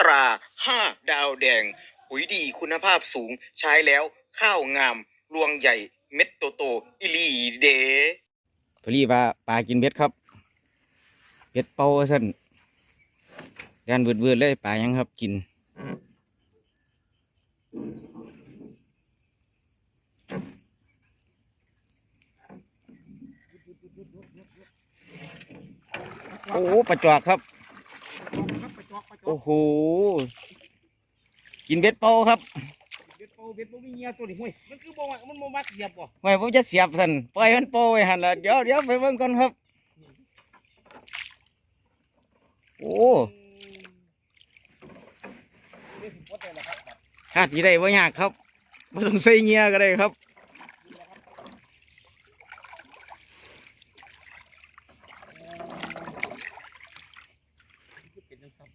ตราห้าดาวแดงปุ๋ยดีคุณภาพสูงใช้แล้วข้าวงาม รวงใหญ่เม็ดโตโตอิลีเดพอดีว่าปลากินเบ็ดครับเบ็ดเป่าสั่นยานเบืดเลยปลายังครับกิน โอ้ปลาจอกครับ โอ้โห กินเบ็ดเป่าครับเบ็ดโปเบ็ดโปมีเงียตัวนี้ห้วยมันคือบ่ว่ามันบ่มักเหยียบบ่ไม่ผมจะเสียบสันปล่อยมันโปไว้หันละเดี๋ยวเดี๋ยวไปเบิ่งก่อนครับ โอ้เบ็ดบ่ได้ละครับขาดที่ได้ว่ายากครับไม่ต้องใส่เงียก็ได้ครับ คือเป็นจังซั่น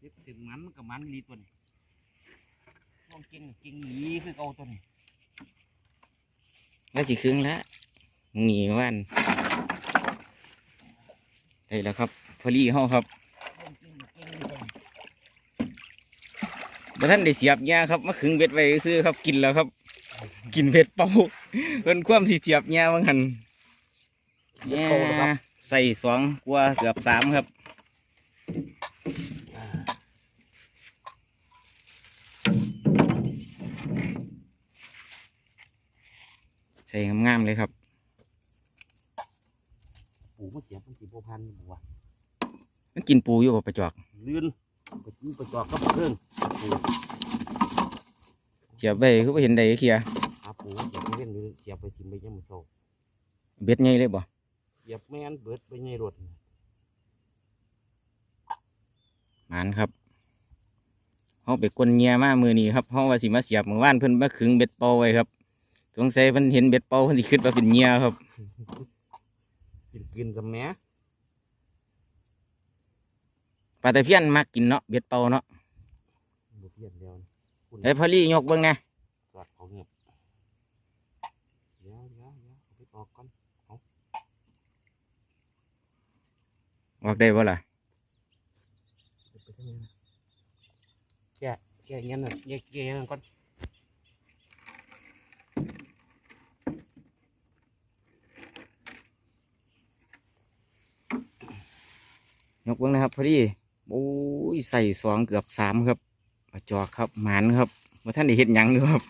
เบ็ดถึง มันมันก็มันดีตัวนี้ลองเก่งเก่งหนีคือเก่าตัวนี้แล้วสิครึ่งแล้วหนีวันได้แล้วครับพอลี่เฮาครับลองเก่งเก่งอยู่ตัวนี้บ่ท่านได้เสียบเงียครับมาขึงเบ็ดไว้ซื้อครับกินแล้วครับ กินเบ็ดเป่าเพิ่นความที่เสียบเงียว่างั้นเบ็ดโตนะครับใส่สองกว่าเกือบสามครับ ใส่งามๆเลยครับปูมันเสียบมันสิบ่พันบ่วะมันกินปูอยู่บ่ประจอกลื่นไปกินไปจอกกับเครื่องปูเสียบไปคือบ่เห็นใดเคลียร์หาปูเสียบไปเว้นอยู่เสียบไปทิ่มไปยังมื้อเช้าเบ็ดใหญ่เลยบ่เสียบแม่นเบิดไปใหญ่รถหมานครับเฮาไปกวนเงียมามือนี้ครับเฮาว่าสิมาเสียบมื้อวานเพิ่นมาขึงเบ็ดเป่าไว้ครับ สงสัยเพิ่นเห็นเบ็ดเป่าเพิ่นสิคิดว่าเป็นเงียครับ กินกินกับแม่ปลาตะเพียนมักกินเนาะเบ็ดเป่าเนาะบ่เพี้ยนแล้วคุณไอ้พอลี่ยกเบิ่งนะกอดเขาเงียบเดี๋ยวเดี๋ยวเดี๋ยวเอาไปตอกก่อนออกได้บ่ล่ะไปทางนี้นะแกะแกะเงี้ยน่ะแกะแกะเงี้ยก่อน ยกเบิ้งนะครับพอดีโอ้ยใส่สองเกือบสามครับปลาจอกครับหมานครับว่าท่านได้เห็นยังอยู่ครับ